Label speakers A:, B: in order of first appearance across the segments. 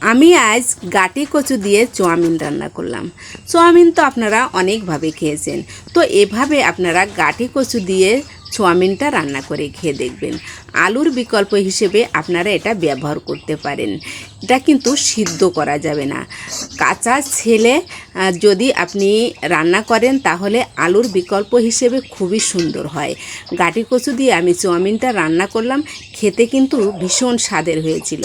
A: আমি আজ গাটি কচু দিয়ে চোয়ামিন রান্না করলাম। চোয়ামিন তো আপনারা অনেকভাবে খেয়েছেন। তো এভাবে আপনারা গাটি কচু দিয়ে চাউমিনটা রান্না করে খেয়ে দেখবেন। আলুর বিকল্প হিসেবে আপনারা এটা ব্যবহার করতে পারেন। এটা কিন্তু সিদ্ধ করা যাবে না। কাঁচা ছেলে যদি আপনি রান্না করেন তাহলে আলুর বিকল্প হিসেবে খুবই সুন্দর হয়। গাটি কচু দিয়ে আমি চাউমিনটা রান্না করলাম, খেতে কিন্তু ভীষণ স্বাদের হয়েছিল।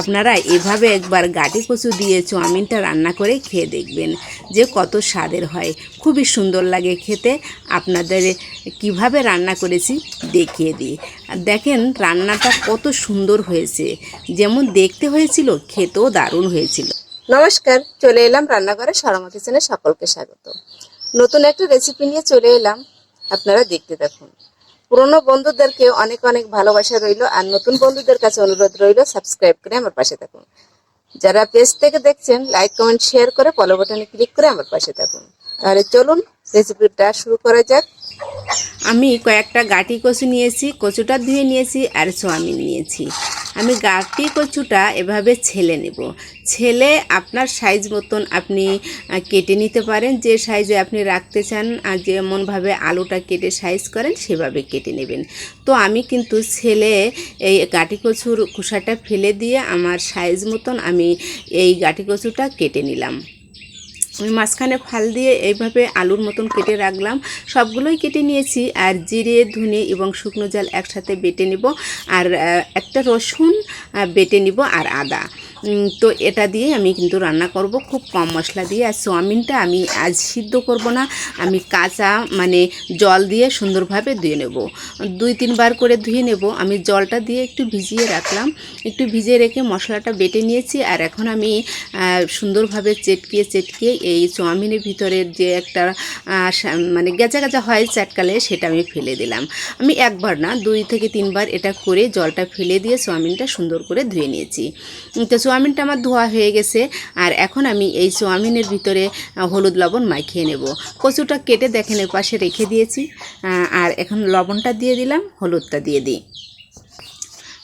A: আপনারা এভাবে একবার গাটি কচু দিয়ে চাউমিনটা রান্না করে খেয়ে দেখবেন যে কত স্বাদের হয়। খুবই সুন্দর লাগে খেতে। আপনাদের কীভাবে রান্না করেছি দেখিয়ে দিই। দেখেন, রান্নাটা কত সুন্দর হয়েছে। যেমন দেখতে হয়েছিল, খেতেও দারুণ হয়েছিল।
B: নমস্কার, চলে এলাম রান্নাঘরে সরমা কিচেনে সকলকে স্বাগত। নতুন একটা রেসিপি নিয়ে চলে এলাম, আপনারা দেখতে দেখুন পুরনো বন্ধুদেরকে অনেক অনেক ভালোবাসা রইল, আর নতুন বন্ধুদের কাছে অনুরোধ রইল সাবস্ক্রাইব করে আমার পাশে থাকুন। যারা পেজ থেকে দেখছেন লাইক কমেন্ট শেয়ার করে ফলো বাটনে ক্লিক করে আমার পাশে থাকুন। তাহলে চলুন রেসিপিটা শুরু করা যাক।
A: আমি কয়েকটা গাটি কচু নিয়েছি, কচুটা ধুয়ে নিয়েছি আর চাউমিন নিয়েছি। আমি গাটি কচুটা এভাবে ছেলে নেব। ছেলে আপনার সাইজ মতন আপনি কেটে নিতে পারেন। যে সাইজে আপনি রাখতে চান, আর যেমনভাবে আলুটা কেটে সাইজ করেন, সেভাবে কেটে নেবেন। তো আমি কিন্তু ছেলে এই গাটি কচুর খোসাটা ফেলে দিয়ে আমার সাইজ মতন আমি এই গাটি কচুটা কেটে নিলাম। আমি মাঝখানে ফাল দিয়ে এইভাবে আলুর মতন কেটে রাখলাম। সবগুলোই কেটে নিয়েছি আর জিরে, ধুনে এবং শুকনো জাল একসাথে বেটে নেব। আর একটা রসুন বেটে নিব আর আদা। তো এটা দিয়ে আমি কিন্তু রান্না করব। খুব কম মশলা দিয়ে। আর চাউমিনটা আমি আজ সিদ্ধ করব না। আমি কাঁচা মানে জল দিয়ে সুন্দরভাবে ধুয়ে নেব। দুই, তিনবার করে ধুয়ে নেব। আমি জলটা দিয়ে একটু ভিজিয়ে রাখলাম। একটু ভিজিয়ে রেখে মশলাটা বেটে নিয়েছি। আর এখন আমি সুন্দরভাবে চেটকিয়ে চেটকিয়ে এই চাউমিনের ভিতরের যে একটা মানে গেজা গেজা হয় চাটকালে সেটা আমি ফেলে দিলাম। আমি একবার না, দুই থেকে তিনবার এটা করে জলটা ফেলে দিয়ে চাউমিনটা সুন্দর করে ধুয়ে নিয়েছি। তো চাউমিনটা আমার ধোয়া হয়ে গেছে, আর এখন আমি এই চাউমিনের ভিতরে হলুদ লবণ মাখিয়ে নেব। কচুটা কেটে দেখেন এর পাশে রেখে দিয়েছি আর এখন লবণটা দিয়ে দিলাম, হলুদটা দিয়ে দিই।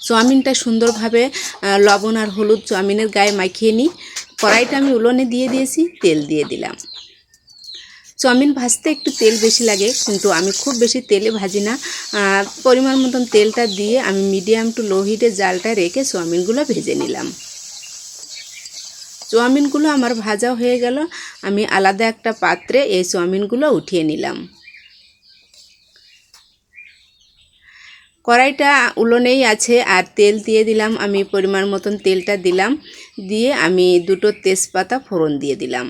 A: চাউমিনটা সুন্দরভাবে লবণ আর হলুদ চাউমিনের গায়ে মাখিয়ে নিই। কড়াইটা আমি উলনে দিয়ে দিয়েছি, তেল দিয়ে দিলাম। চাউমিন ভাজতে একটু তেল বেশি লাগে, কিন্তু আমি খুব বেশি তেলে ভাজি না। পরিমাণ মতন তেলটা দিয়ে আমি মিডিয়াম টু লো হিটে জালটা রেখে চাউমিনগুলো ভেজে নিলাম। চাউমিনগুলো আমার ভাজা হয়ে গেল। আমি আলাদা একটা পাত্রে এই চাউমিনগুলো উঠিয়ে নিলাম। কড়াইটা উলোনেই আছে আর তেল দিয়ে দিলাম। আমি পরিমাণ মতন তেলটা দিলাম। দিয়ে আমি দুটো তেজপাতা ফোড়ন দিয়ে দিলাম।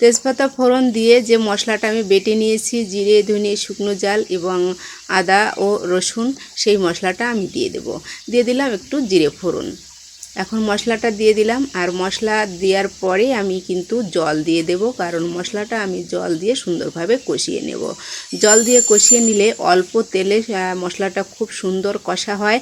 A: তেজপাতা ফোড়ন দিয়ে যে মশলাটা আমি বেটে নিয়েছি, জিরে, ধনে, শুকনো জাল এবং আদা ও রসুন, সেই মশলাটা আমি দিয়ে দেব। দিয়ে দিলাম একটু জিরে ফোড়ন। এখন মশলাটা দিয়ে দিলাম, আর মশলা দেওয়ার পরে আমি কিন্তু জল দিয়ে দেব, কারণ মশলাটা আমি জল দিয়ে সুন্দরভাবে কষিয়ে নেব। জল দিয়ে কষিয়ে নিলে অল্প তেলে মশলাটা খুব সুন্দর কষা হয়,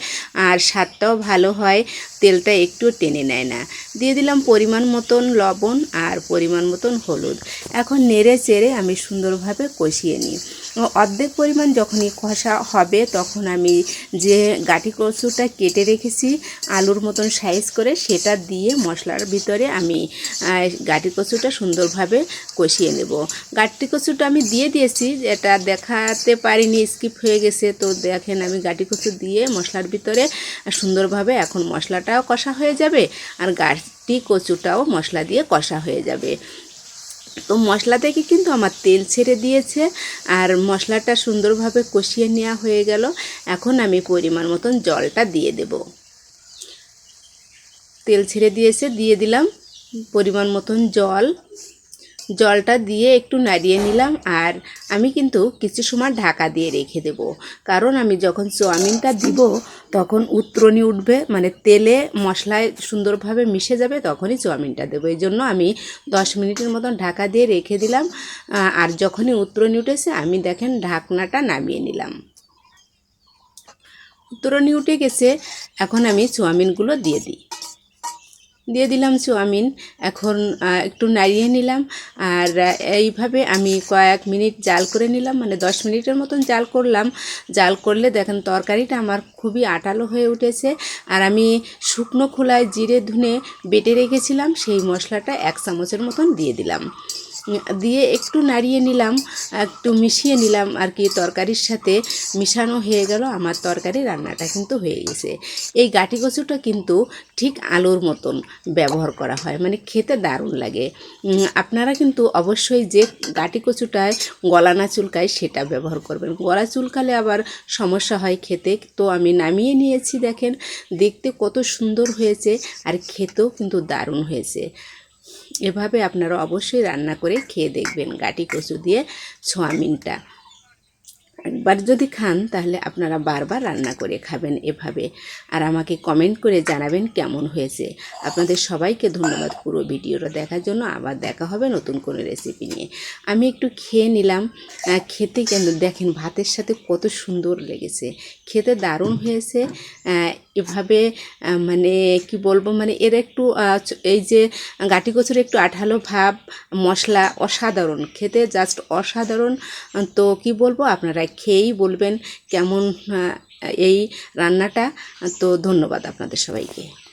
A: আর স্বাদটাও ভালো হয়। তেলটা একটু টেনে নেয় না। দিয়ে দিলাম পরিমাণ মতন লবণ আর পরিমাণ মতন হলুদ। এখন নেড়ে চেড়ে আমি সুন্দরভাবে কষিয়ে নিই। অর্ধেক পরিমাণ যখনই কষা হবে তখন আমি যে গাঠি কচুটা কেটে রেখেছি আলুর মতন সাইজ করে সেটা দিয়ে মশলার ভিতরে আমি গাটি কচুটা সুন্দরভাবে কষিয়ে নেব। গাটি কচুটা আমি দিয়ে দিয়েছি, এটা দেখাতে পারিনি স্কিপ হয়ে গেছে। তো দেখেন আমি গাঠি কচু দিয়ে মশলার ভিতরে সুন্দরভাবে এখন মশলাটাও কষা হয়ে যাবে আর গাছটি কচুটাও মশলা দিয়ে কষা হয়ে যাবে। তো মশলা থেকে কিন্তু আমার তেল ছেড়ে দিয়েছে আর মশলাটা সুন্দরভাবে কষিয়ে নেওয়া হয়ে গেল। এখন আমি পরিমাণ মতন জলটা দিয়ে দেব। তেল ছেড়ে দিয়েছে, দিয়ে দিলাম পরিমাণ মতন জল। জলটা দিয়ে একটু নাড়িয়ে নিলাম আর আমি কিন্তু কিছু সময় ঢাকা দিয়ে রেখে দেব। কারণ আমি যখন চাউমিনটা দিব, তখন উত্তরণী উঠবে মানে তেলে মশলায় সুন্দরভাবে মিশে যাবে, তখনই চাউমিনটা দেবো। এই জন্য আমি দশ মিনিটের মতন ঢাকা দিয়ে রেখে দিলাম। আর যখনই উত্তরণী উঠেছে, আমি দেখেন ঢাকনাটা নামিয়ে নিলাম। উত্তরণী উঠে গেছে, এখন আমি চাউমিনগুলো দিয়ে দিই। দিয়ে দিলাম চাউমিন। এখন একটু নাড়িয়ে নিলাম। আর এইভাবে আমি কয়েক মিনিট জাল করে নিলাম। মানে দশ মিনিটের মতন জাল করলাম। জাল করলে দেখেন তরকারিটা আমার খুবই আটালো হয়ে উঠেছে। আর আমি শুকনো খোলায় জিরে ধুনে বেটে রেখেছিলাম। সেই মশলাটা এক চামচের মতন দিয়ে দিলাম। দিয়ে একটু নাড়িয়ে নিলাম, একটু মিশিয়ে নিলাম আর কি তরকারির সাথে। মিশানো হয়ে গেল, আমার তরকারি রান্নাটা কিন্তু হয়ে গেছে। এই গাটি কচুটা কিন্তু ঠিক আলুর মতন ব্যবহার করা হয় মানে খেতে দারুণ লাগে। আপনারা কিন্তু অবশ্যই যে গাটি কচুটায় গলা না চুলকায় সেটা ব্যবহার করবেন। গলা চুলকালে আবার সমস্যা হয় খেতে। তো আমি নামিয়ে নিয়েছি, দেখেন। দেখতে কত সুন্দর হয়েছে আর খেতেও কিন্তু দারুণ হয়েছে। এভাবে আপনারা অবশ্যই রান্না করে খেয়ে দেখবেন। গাটি কচু দিয়ে সোয়াবিনটা। একবার যদি খান, তাহলে আপনারা বারবার রান্না করে খাবেন এভাবে। আর আমাকে কমেন্ট করে জানাবেন কেমন হয়েছে। আপনাদের সবাইকে ধন্যবাদ পুরো ভিডিওটা দেখার জন্য। আবার দেখা হবে নতুন কোনো রেসিপি নিয়ে। আমি একটু খেয়ে নিলাম। খেতে কেন, দেখেন ভাতের সাথে কত সুন্দর লেগেছে। খেতে দারুণ হয়েছে। এভাবে মানে কি বলব মানে এর একটু এই যে গাটি কচুর একটু আঠালো ভাব, মশলা অসাধারণ। খেতে জাস্ট অসাধারণ। তো কি বলব, আপনারা খেয়েই বলবেন কেমন এই রান্নাটা। তো ধন্যবাদ আপনাদের সবাইকে।